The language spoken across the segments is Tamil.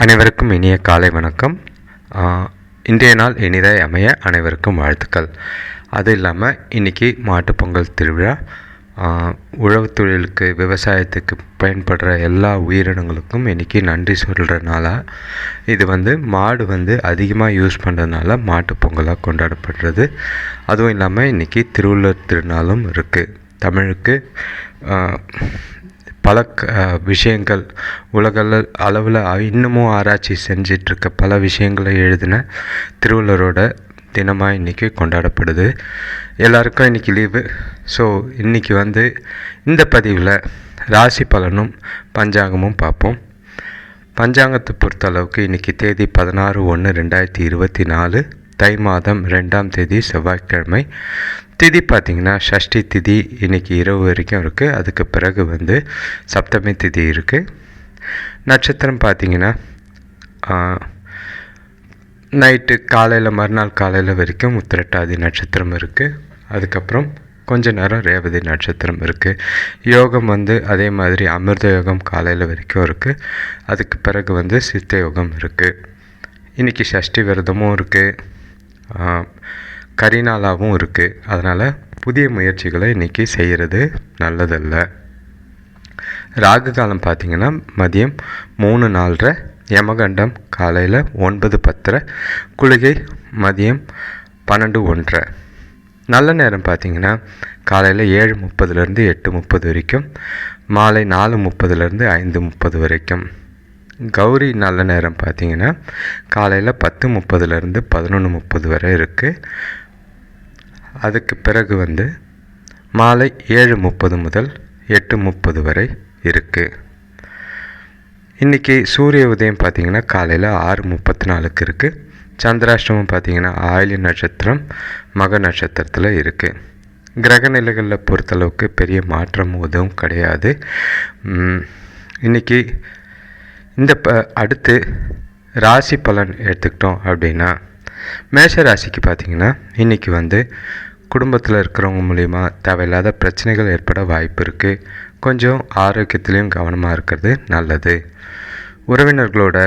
அனைவருக்கும் இனிய காலை வணக்கம். இன்றைய நாள் இனிதாய் அமைய அனைவருக்கும் வாழ்த்துக்கள். அது இல்லாமல் இன்றைக்கி மாட்டுப்பொங்கல் திருவிழா. உழவு உழவுத் தொழிலுக்கு விவசாயத்துக்கு பயன்படுற எல்லா உயிரினங்களுக்கும் இன்றைக்கி நன்றி சொல்கிறனால இது வந்து மாடு வந்து அதிகமாக யூஸ் பண்ணுறதுனால மாட்டுப்பொங்கலாக கொண்டாடப்படுறது. அதுவும் இல்லாமல் இன்றைக்கி திருவள்ளுவர் திருநாளும் இருக்குது தமிழுக்கு பல க- விஷயங்கள். உலக அளவில் இன்னமும் ஆராய்ச்சி செஞ்சிட்ருக்க பல விஷயங்களை எழுதின திருவள்ளுவரோட தினமாக இன்றைக்கி கொண்டாடப்படுது. எல்லாருக்கும் இன்றைக்கி லீவு. ஸோ இன்றைக்கி வந்து இந்த பதிவில் ராசி பலனும் பஞ்சாங்கமும் பார்ப்போம். பஞ்சாங்கத்தை பொறுத்த அளவுக்கு இன்றைக்கி தேதி பதினாறு ஒன்று ரெண்டாயிரத்தி இருபத்தி நாலு. தை மாதம் ரெண்டாம் தேதி செவ்வாய்க்கிழமை. திதி பார்த்திங்கன்னா ஷஷ்டி திதி இன்றைக்கி இரவு வரைக்கும் இருக்குது அதுக்கு பிறகு வந்து சப்தமி திதி இருக்குது நட்சத்திரம் பார்த்திங்கன்னா நைட்டு காலையில் மறுநாள் காலையில் வரைக்கும் உத்திரட்டாதி நட்சத்திரம் இருக்குது அதுக்கப்புறம் கொஞ்ச நேரம் ரேவதி நட்சத்திரம் இருக்குது யோகம் வந்து அதே மாதிரி அமிர்த யோகம் காலையில் வரைக்கும் இருக்குது அதுக்கு பிறகு வந்து சித்த யோகம் இருக்குது இன்றைக்கி சஷ்டி விரதமும் இருக்குது கரிநாளாகவும் இருக்குது அதனால் புதிய முயற்சிகளை இன்றைக்கி செய்கிறது நல்லதல்ல. ராகு காலம் பார்த்திங்கன்னா மதியம் மூணு நாலரை யமகண்டம் காலையில் ஒன்பது பத்தரை குளிகை மதியம் பன்னெண்டு ஒன்றரை. நல்ல நேரம் பார்த்தீங்கன்னா காலையில் ஏழு முப்பதுலேருந்து எட்டு முப்பது வரைக்கும் மாலை நாலு முப்பதுலேருந்து ஐந்து முப்பது வரைக்கும். கௌரி நல்ல நேரம் பார்த்தீங்கன்னா காலையில் பத்து முப்பதுலேருந்து பதினொன்று முப்பது வரை இருக்குது அதுக்கு பிறகு வந்து மாலை ஏழு முப்பது முதல் எட்டு முப்பது வரை இருக்குது இன்றைக்கி சூரிய உதயம் பார்த்திங்கன்னா காலையில் ஆறு முப்பத்தி நாலுக்கு இருக்குது சந்திராஷ்டமம் பார்த்திங்கன்னா ஆயிலி நட்சத்திரம் மக நட்சத்திரத்தில் இருக்குது கிரக நிலைகளில் பொறுத்தளவுக்கு பெரிய மாற்றம் எதுவும் கிடையாது. இன்றைக்கி இந்த ப அடுத்து ராசி பலன் எடுத்துக்கிட்டோம் அப்படின்னா மேஷ ராசிக்கு பார்த்தீங்கன்னா இன்றைக்கி வந்து குடும்பத்தில் இருக்கிறவங்க மூலிமா தேவையில்லாத பிரச்சனைகள் ஏற்பட வாய்ப்பு இருக்குது கொஞ்சம் ஆரோக்கியத்துலேயும் கவனமாக இருக்கிறது நல்லது. உறவினர்களோட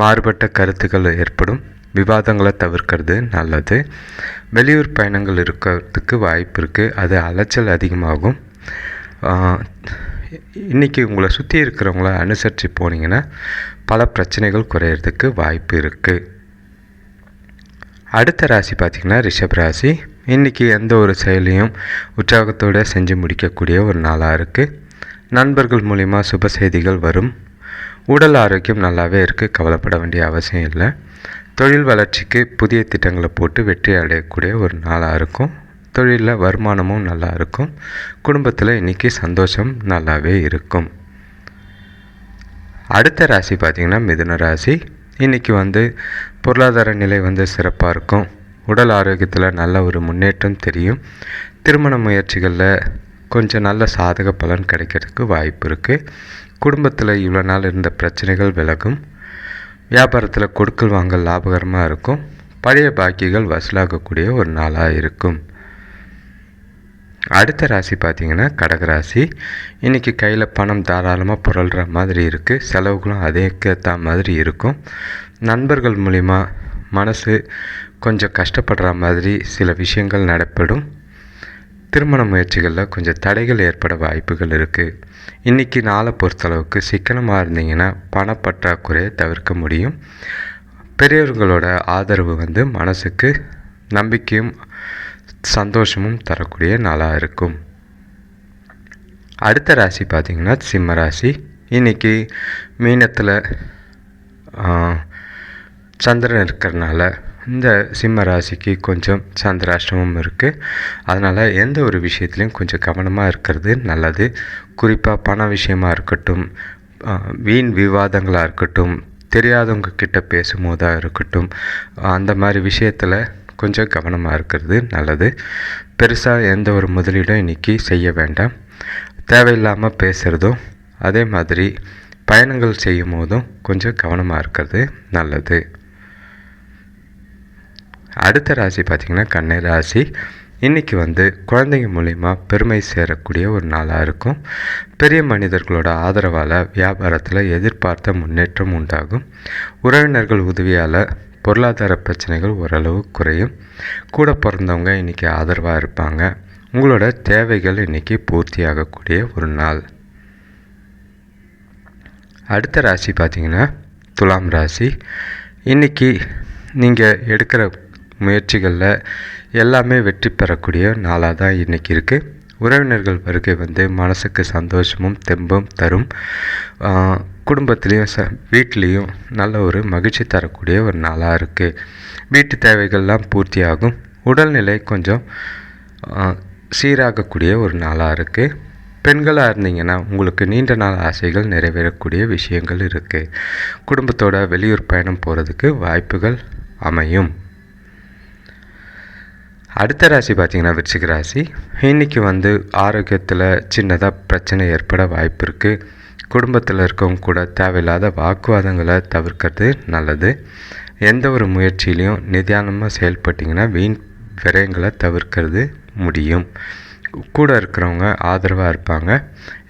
மாறுபட்ட கருத்துக்கள் ஏற்படும். விவாதங்களை தவிர்க்கிறது நல்லது. வெளியூர் பயணங்கள் இருக்கிறதுக்கு வாய்ப்பு இருக்குது அது அலைச்சல் அதிகமாகும். இன்றைக்கி இன்னைக்கு உங்களை சுற்றி இருக்கிறவங்கள அனுசரித்து போனீங்கன்னா பல பிரச்சனைகள் குறையிறதுக்கு வாய்ப்பு இருக்குது அடுத்த ராசி பார்த்திங்கன்னா ரிஷப் ராசி. இன்றைக்கி எந்த ஒரு செயலையும் உற்சாகத்தோடு செஞ்சு முடிக்கக்கூடிய ஒரு நாளாக இருக்குது நண்பர்கள் மூலிமா சுப செய்திகள் வரும். உடல் ஆரோக்கியம் நல்லாவே இருக்குது கவலைப்பட வேண்டிய அவசியம் இல்லை. தொழில் வளர்ச்சிக்கு புதிய திட்டங்களை போட்டு வெற்றி அடையக்கூடிய ஒரு நாளாக இருக்கும். தொழிலில் வருமானமும் நல்லா இருக்கும். குடும்பத்தில் இன்றைக்கி சந்தோஷம் நல்லாவே இருக்கும். அடுத்த ராசி பார்த்திங்கன்னா மிதுன ராசி. இன்றைக்கி வந்து பொருளாதார நிலை வந்து சிறப்பாக இருக்கும். உடல் ஆரோக்கியத்தில் நல்ல ஒரு முன்னேற்றம் தெரியும். திருமண முயற்சிகளில் கொஞ்சம் நல்ல சாதக பலன் கிடைக்கிறதுக்கு வாய்ப்பு இருக்குது குடும்பத்தில் இவ்வளோ நாள் இருந்த பிரச்சனைகள் விலகும். வியாபாரத்தில் கொடுக்கல் வாங்கல் லாபகரமாக இருக்கும். பழைய பாக்கிகள் வசூலாகக்கூடிய ஒரு நாளாக இருக்கும். அடுத்த ராசி பார்த்தீங்கன்னா கடகராசி இன்றைக்கி கையில் பணம் தாராளமாக புரள்கிற மாதிரி இருக்குது செலவுகளும் அதேக்கேற்ற மாதிரி இருக்கும். நண்பர்கள் மூலிமா மனசு கொஞ்சம் கஷ்டப்படுற மாதிரி சில விஷயங்கள் நடைபெறும் திருமண முயற்சிகளில் கொஞ்சம் தடைகள் ஏற்பட வாய்ப்புகள் இருக்குது இன்றைக்கி நாளை பொறுத்தளவுக்கு சிக்கனமாக இருந்தீங்கன்னா பணப்பற்றாக்குறையை தவிர்க்க முடியும். பெரியவர்களோட ஆதரவு வந்து மனசுக்கு நம்பிக்கையும் சந்தோஷமும் தரக்கூடிய நாளாக இருக்கும். அடுத்த ராசி பார்த்திங்கன்னா சிம்ம ராசி. இன்றைக்கி மீனத்தில் சந்திரன் இருக்கிறனால இந்த சிம்ம ராசிக்கு கொஞ்சம் சந்திராஷ்டமும் இருக்குது அதனால் எந்த ஒரு விஷயத்துலையும் கொஞ்சம் கவனமாக இருக்கிறது நல்லது. குறிப்பாக பண விஷயமாக இருக்கட்டும் வீண் விவாதங்களாக இருக்கட்டும் தெரியாதவங்க கிட்ட பேசும்போதாக இருக்கட்டும் அந்த மாதிரி விஷயத்தில் கொஞ்சம் கவனமாக இருக்கிறது நல்லது. பெருசாக எந்த ஒரு முதலீடும் இன்றைக்கி செய்ய வேண்டாம். தேவையில்லாமல் பேசுகிறதும் அதே மாதிரி பயணங்கள் செய்யும் போதும் கொஞ்சம் கவனமாக இருக்கிறது நல்லது. அடுத்த ராசி பார்த்திங்கன்னா கண்ணை ராசி. இன்றைக்கி வந்து குழந்தைங்க மூலிமா பெருமை சேரக்கூடிய ஒரு நாளாக இருக்கும். பெரிய மனிதர்களோட ஆதரவால் வியாபாரத்தில் எதிர்பார்த்த முன்னேற்றம் உண்டாகும். உறவினர்கள் உதவியால் பொருளாதார பிரச்சனைகள் ஓரளவு குறையும். கூட பிறந்தவங்க இன்றைக்கி ஆதரவாக இருப்பாங்க. உங்களோட தேவைகள் இன்றைக்கி பூர்த்தியாகக்கூடிய ஒரு நாள். அடுத்த ராசி பார்த்திங்கன்னா துலாம் ராசி. இன்றைக்கி நீங்கள் எடுக்கிற முயற்சிகளில் எல்லாமே வெற்றி பெறக்கூடிய நாளாக தான் இன்றைக்கி இருக்குது உறவினர்கள் வருகை வந்து மனசுக்கு சந்தோஷமும் தெம்பும் தரும். குடும்பத்துலேயும் ச வீட்லேயும் நல்ல ஒரு மகிழ்ச்சி தரக்கூடிய ஒரு நாளாக இருக்குது வீட்டு தேவைகள்லாம் பூர்த்தியாகும். உடல்நிலை கொஞ்சம் சீராகக்கூடிய ஒரு நாளாக இருக்குது பெண்களாக இருந்தீங்கன்னா உங்களுக்கு நீண்ட நாள் ஆசைகள் நிறைவேறக்கூடிய விஷயங்கள் இருக்குது குடும்பத்தோட வெளியூர் பயணம் போகிறதுக்கு வாய்ப்புகள் அமையும். அடுத்த ராசி பார்த்திங்கன்னா விருச்சிக ராசி. இன்றைக்கி வந்து ஆரோக்கியத்தில் சின்னதாக பிரச்சனை ஏற்பட வாய்ப்பு இருக்குது குடும்பத்தில் இருக்கவங்க கூட தேவையில்லாத வாக்குவாதங்களை தவிர்க்கிறது நல்லது. எந்த ஒரு முயற்சியிலையும் நிதானமாக செயல்பட்டிங்கன்னா வீண் விரயங்களை தவிர்க்கிறது முடியும். கூட இருக்கிறவங்க ஆதரவாக இருப்பாங்க.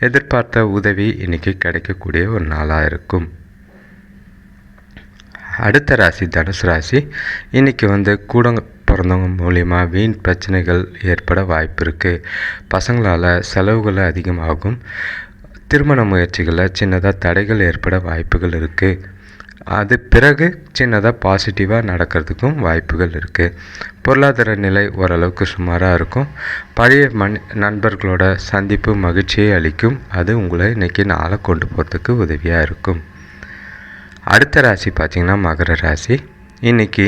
எதிர்பார்த்த உதவி இன்றைக்கி கிடைக்கக்கூடிய ஒரு நாளாக இருக்கும். அடுத்த ராசி தனுசு ராசி. இன்றைக்கி வந்து கூட பிறந்தவங்க மூலிமா வீண் பிரச்சனைகள் ஏற்பட வாய்ப்பு இருக்குது பசங்களால் செலவுகள் அதிகமாகும். திருமண முயற்சிகளில் சின்னதாக தடைகள் ஏற்பட வாய்ப்புகள் இருக்குது அது பிறகு சின்னதாக பாசிட்டிவாக நடக்கிறதுக்கும் வாய்ப்புகள் இருக்குது பொருளாதார நிலை ஓரளவுக்கு சுமாராக இருக்கும். பழைய மண் நண்பர்களோட சந்திப்பு மகிழ்ச்சியை அளிக்கும். அது உங்களை இன்றைக்கி நாளை கொண்டு போகிறதுக்கு உதவியாக இருக்கும். அடுத்த ராசி பார்த்திங்கன்னா மகர ராசி. இன்றைக்கி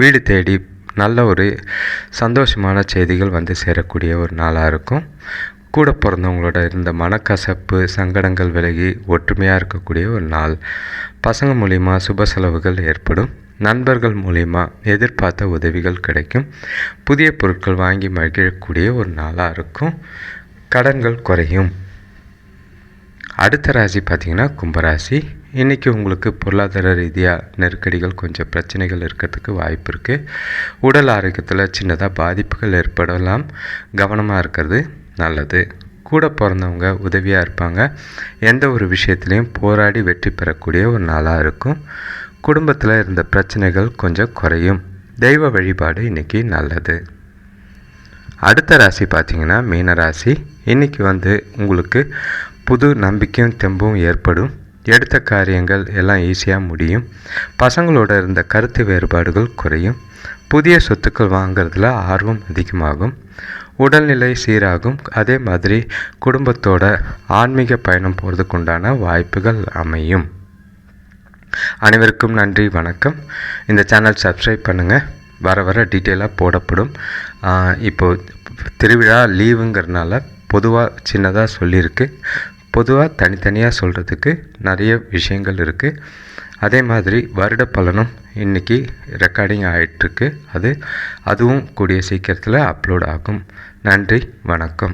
வீடு தேடி நல்ல ஒரு சந்தோஷமான செய்திகள் வந்து சேரக்கூடிய ஒரு நாளாக இருக்கும். கூட பிறந்தவங்களோட இருந்த மனக்கசப்பு சங்கடங்கள் விலகி ஒற்றுமையாக இருக்கக்கூடிய ஒரு நாள். பசங்க மூலிமா சுப செலவுகள் ஏற்படும். நண்பர்கள் மூலிமா எதிர்பார்த்த உதவிகள் கிடைக்கும். புதிய பொருட்கள் வாங்கி மகிழக்கூடிய ஒரு நாளாக இருக்கும். கடன்கள் குறையும். அடுத்த ராசி பார்த்திங்கன்னா கும்பராசி. இன்றைக்கி உங்களுக்கு பொருளாதார ரீதியாக நெருக்கடிகள் கொஞ்சம் பிரச்சனைகள் இருக்கிறதுக்கு வாய்ப்பு இருக்குது உடல் ஆரோக்கியத்தில் சின்னதாக பாதிப்புகள் ஏற்படலாம். கவனமாக இருக்கிறது. நல்லது. கூட பிறந்தவங்க உதவியாக இருப்பாங்க. எந்த ஒரு விஷயத்துலையும் போராடி வெற்றி பெறக்கூடிய ஒரு நாளாக இருக்கும். குடும்பத்தில் இருந்த பிரச்சனைகள் கொஞ்சம் குறையும். தெய்வ வழிபாடு இன்றைக்கி நல்லது. அடுத்த ராசி பார்த்திங்கன்னா மீன ராசி. இன்றைக்கி வந்து உங்களுக்கு புது நம்பிக்கையும் தெம்பும் ஏற்படும். எடுத்த காரியங்கள் எல்லாம் ஈஸியாக முடியும். பசங்களோட இருந்த கருத்து வேறுபாடுகள் குறையும். புதிய சொத்துக்கள் வாங்கிறதுல ஆர்வம் அதிகமாகும். உடல்நிலை சீராகும். அதே மாதிரி குடும்பத்தோட ஆன்மீக பயணம் போகிறதுக்கு உண்டான வாய்ப்புகள் அமையும். அனைவருக்கும் நன்றி வணக்கம். இந்த சேனல் சப்ஸ்கிரைப் பண்ணுங்கள் வர வர டீட்டெயிலாக போடப்படும். இப்போது திருவிழா லீவுங்கிறதுனால பொதுவாக சின்னதாக சொல்லியிருக்கு. பொதுவாக தனித்தனியாக சொல்கிறதுக்கு நிறைய விஷயங்கள் இருக்குது அதே மாதிரி வருட பலனும் இன்றைக்கி ரெக்கார்டிங் ஆகிட்டுருக்கு அது அதுவும் கூடிய சீக்கிரத்தில் அப்லோட் ஆகும். நன்றி வணக்கம்.